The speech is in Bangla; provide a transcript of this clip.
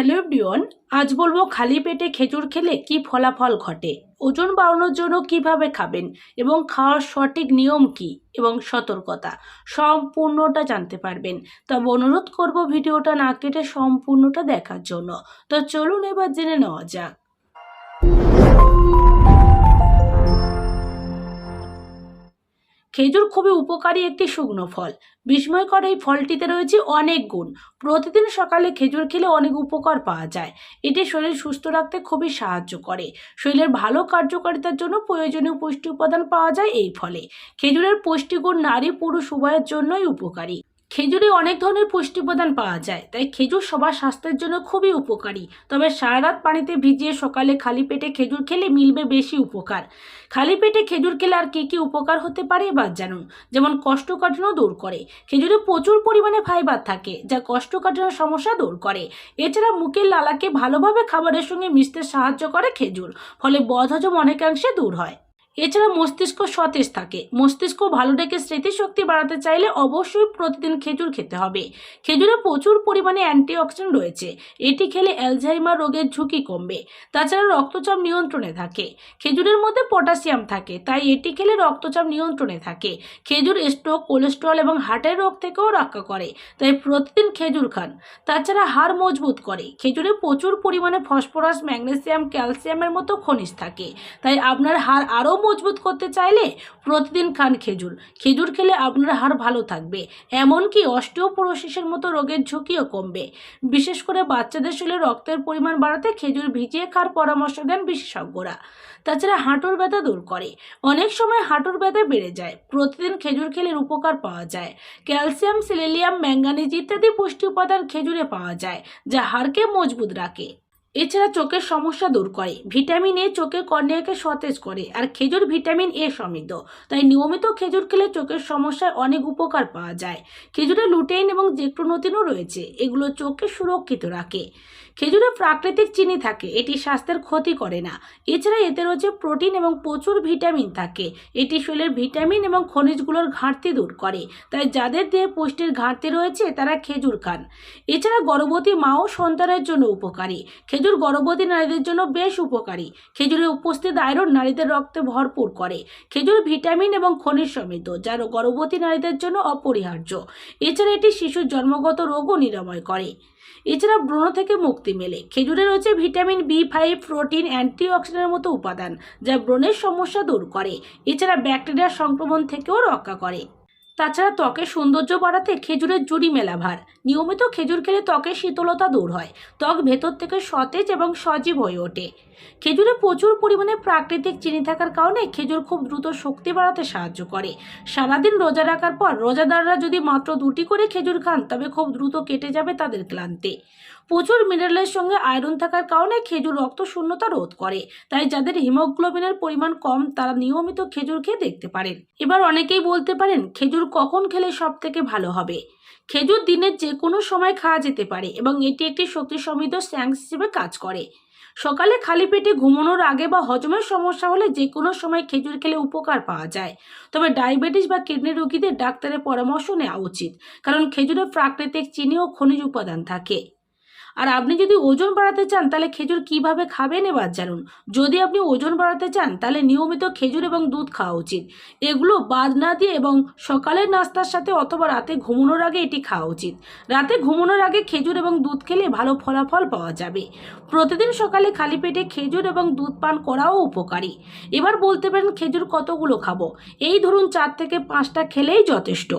হ্যালো এভরিওয়ান, আজ বলব খালি পেটে খেজুর খেলে কি ফলাফল ঘটে, ওজন বাড়ানোর জন্য কীভাবে খাবেন এবং খাওয়ার সঠিক নিয়ম কি এবং সতর্কতা সম্পূর্ণটা জানতে পারবেন। তবে অনুরোধ করব ভিডিওটা না কেটে সম্পূর্ণটা দেখার জন্য। তো চলুন এবার জেনে নেওয়া যাক। খেজুর খুবই উপকারী একটি শুকনো ফল। বিস্ময়কর এই ফলটিতে রয়েছে অনেক গুণ। প্রতিদিন সকালে খেজুর খেলে অনেক উপকার পাওয়া যায়। এটি শরীর সুস্থ রাখতে খুবই সাহায্য করে। শরীরের ভালো কার্যকারিতার জন্য প্রয়োজনীয় পুষ্টি উপাদান পাওয়া যায় এই ফলে। খেজুরের পুষ্টিগুণ নারী পুরুষ উভয়ের জন্যই উপকারী। খেজুরে অনেক ধরনের পুষ্টি উপাদান পাওয়া যায়, তাই খেজুর সবার স্বাস্থ্যের জন্য খুবই উপকারী। তবে সারা রাত পানিতে ভিজিয়ে সকালে খালি পেটে খেজুর খেলে মিলবে বেশি উপকার। খালি পেটে খেজুর খেলে আর কী কী উপকার হতে পারে বা জানুন। যেমন কোষ্ঠকাঠিন্য দূর করে। খেজুরে প্রচুর পরিমাণে ফাইবার থাকে, যা কোষ্ঠকাঠিন্য সমস্যা দূর করে। এছাড়া মুখের লালাকে ভালোভাবে খাবারের সঙ্গে মিশতে সাহায্য করে খেজুর, ফলে বদহজম অনেকাংশে দূর হয়। এছাড়া মস্তিষ্ক সতেজ থাকে। মস্তিষ্ক ভালো রেখে স্মৃতিশক্তি বাড়াতে চাইলে অবশ্যই প্রতিদিন খেজুর খেতে হবে। খেজুরে প্রচুর পরিমাণে অ্যান্টিঅক্সিডেন্ট রয়েছে। এটি খেলে অ্যালঝাইমার রোগের ঝুঁকি কমবে। তাছাড়া রক্তচাপ নিয়ন্ত্রণে থাকে। খেজুরের মধ্যে পটাশিয়াম থাকে, তাই এটি খেলে রক্তচাপ নিয়ন্ত্রণে থাকে। খেজুর স্ট্রোক, কোলেস্ট্রল এবং হার্টের রোগ থেকেও রক্ষা করে, তাই প্রতিদিন খেজুর খান। তাছাড়া হাড় মজবুত করে। খেজুরে প্রচুর পরিমাণে ফসফরাস, ম্যাগনেসিয়াম, ক্যালসিয়ামের মতো খনিজ থাকে, তাই আপনার হাড় আরও মজবুত করতে চাইলে প্রতিদিন খান খেজুর। খেজুর খেলে আপনার হাড় ভালো থাকবে, এমনকি অস্টিওপোরোসিসের মতো রোগের ঝুঁকিও কমবে। বিশেষ করে বাচ্চাদের শরীরে রক্তের পরিমাণ বাড়াতে খেজুর ভিজিয়ে খাওয়ার পরামর্শ দেন বিশেষজ্ঞরা। তাছাড়া হাঁটুর ব্যথা দূর করে। অনেক সময় হাঁটুর ব্যথা বেড়ে যায়, প্রতিদিন খেজুর খেলে উপকার পাওয়া যায়। ক্যালসিয়াম, সিলেলিয়াম ম্যাঙ্গানিজ ইত্যাদি পুষ্টি উপাদান খেজুরে পাওয়া যায়, যা হাড়কে মজবুত রাখে। এছাড়া চোখের সমস্যা দূর করে। ভিটামিন এ চোখের কর্নিয়াকে সতেজ করে, আর খেজুর ভিটামিন এ সমৃদ্ধ। তাই নিয়মিত খেজুর খেলে চোখের সমস্যায় অনেক উপকার পাওয়া যায়। খেজুরে লুটেইন এবং জেক্টোনোতিনও রয়েছে, এগুলো চোখকে সুরক্ষিত রাখে। খেজুরে প্রাকৃতিক চিনি থাকে, এটি স্বাস্থ্যের ক্ষতি করে না। এছাড়া এতে রয়েছে প্রোটিন এবং প্রচুর ভিটামিন থাকে। এটি শরীরের ভিটামিন এবং খনিজগুলোর ঘাটতি দূর করে। তাই যাদের দেহে পুষ্টির ঘাটতি রয়েছে, তারা খেজুর খান। এছাড়া গর্ভবতী মা ও সন্তানের জন্য উপকারী। খেজুর গর্ভবতী নারীদের জন্য বেশ উপকারী। খেজুরে উপস্থিত আয়রন নারীদের রক্তে ভরপুর করে। খেজুর ভিটামিন এবং খনিজ সমৃদ্ধ, যা গর্ভবতী নারীদের জন্য অপরিহার্য। এছাড়া এটি শিশুর জন্মগত রোগও নিরাময় করে। এছাড়া ব্রণ থেকে মুক্তি মেলে। খেজুরে রয়েছে ভিটামিন বি ফাইভ, প্রোটিন, অ্যান্টিঅক্সিডেন্টের মতো উপাদান, যা ব্রণের সমস্যা দূর করে। এছাড়া ব্যাকটেরিয়া সংক্রমণ থেকেও রক্ষা করে। তাছাড়া ত্বকের সৌন্দর্য বাড়াতে খেজুরের জুড়ি মেলাভার নিয়মিত খেজুর খেলে ত্বকের শীতলতা দূর হয়। ত্বক ভেতর থেকে সতেজ এবং সজীব হয়ে ওঠে। খেজুরে প্রচুর পরিমাণে প্রাকৃতিক চিনি থাকার কারণে খেজুর খুব দ্রুত শক্তি বাড়াতে সাহায্য করে। সারাদিন রোজা রাখার পর রোজাদাররা যদি মাত্র দুটি করে খেজুর খান, তবে খুব দ্রুত কেটে যাবে তাদের ক্লান্তি। প্রচুর মিনারেলের সঙ্গে আয়রন থাকার কারণে খেজুর রক্ত শূন্যতা রোধ করে। তাই যাদের হিমোগ্লোবিনের পরিমাণ কম, তারা নিয়মিত খেজুর খেয়ে দেখতে পারেন। এবার অনেকেই বলতে পারেন, খেজুর কখন খেলে সব থেকে ভালো হবে? খেজুর দিনের যে কোনো সময় খাওয়া যেতে পারে এবং এটি একটি শক্তি সমৃদ্ধ স্ন্যাক্স হিসেবে কাজ করে। সকালে খালি পেটে ঘুমানোর আগে বা হজমের সমস্যা হলে যে কোনো সময় খেজুর খেলে উপকার পাওয়া যায়। তবে ডায়াবেটিস বা কিডনি রোগীদের ডাক্তারের পরামর্শ নেওয়া উচিত, কারণ খেজুরে প্রাকৃতিক চিনি ও খনিজ উপাদান থাকে। আর আপনি যদি ওজন বাড়াতে চান, তাহলে খেজুর কীভাবে খাবেন এবার জানুন। যদি আপনি ওজন বাড়াতে চান, তাহলে নিয়মিত খেজুর এবং দুধ খাওয়া উচিত। এগুলো বাদ না দিয়ে এবং সকালের নাস্তার সাথে অথবা রাতে ঘুমানোর আগে এটি খাওয়া উচিত। রাতে ঘুমানোর আগে খেজুর এবং দুধ খেলে ভালো ফলাফল পাওয়া যাবে। প্রতিদিন সকালে খালি পেটে খেজুর এবং দুধ পান করাও উপকারী। এবার বলতে পারেন খেজুর কতগুলো খাব? এই ধরুন চার থেকে পাঁচটা খেলেই যথেষ্ট।